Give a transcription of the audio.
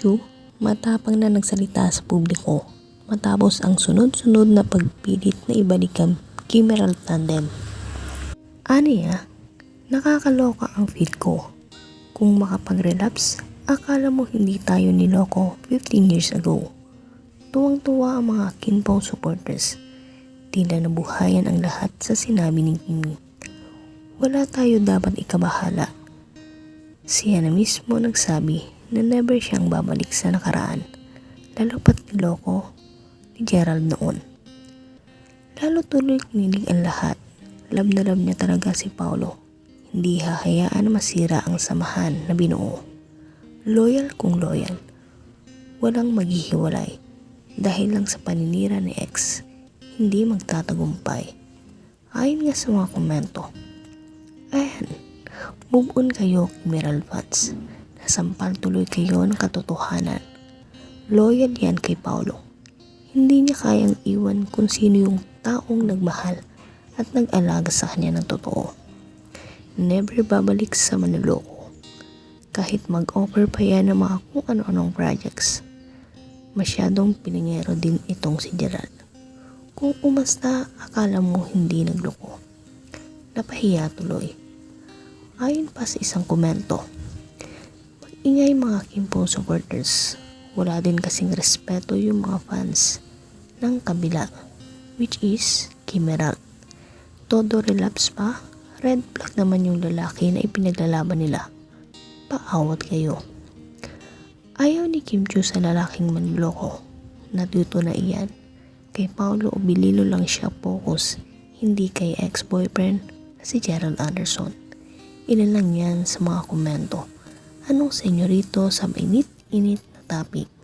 Chu matapang na nagsalita sa publiko matapos ang sunod-sunod na pagpilit na ibalik ang Kim Emerald tandem. Aniya, nakakaloka ang feed ko. Kung makapag-relapse, akala mo hindi tayo niloko 15 years ago. Tuwang-tuwa ang mga Kinpao supporters. Tila nabuhayan ang lahat sa sinabi ni Kimi. Wala tayo dapat ikabahala. Siya na mismo nagsabi na never siyang babalik sa nakaraan. Lalo pat niloko ni Gerald noon. Lalo tuloy kinilig ang lahat. Love na love niya talaga si Paulo. Hindi hahayaan masira ang samahan na binuo. Loyal kung loyal. Walang maghihiwalay. Dahil lang sa paninira ni ex, hindi magtatagumpay. Ayon nga sa mga komento. Ayan, move on kayo, Emerald fans. Nasampal tuloy kayo ng katotohanan. Loyal yan kay Paulo. Hindi niya kayang iwan kung sino yung taong nagmahal at nag-alaga sa kanya ng totoo. Never babalik sa manloloko. Kahit mag-offer pa yan ng mga kung ano-anong projects. Masyadong piningero din itong si Gerald. Kung umasta, akala mo hindi nagloko. Napahiya tuloy. Ayon pa sa isang komento, Mag-ingay mga Kimpo supporters. Wala din kasing respeto yung mga fans ng kabila, which is Kimeral. Todo relapse pa, red flag naman yung lalaki na ipinaglalaban nila. Paawat kayo. Ayaw ni Kim Chu sa lalaking manloko. Natuto na iyan. Kay Paulo Obililo lang siya focus, hindi kay ex-boyfriend na si Gerald Anderson. Ilan lang yan sa mga komento. Anong senyorito sa mainit-init na topic?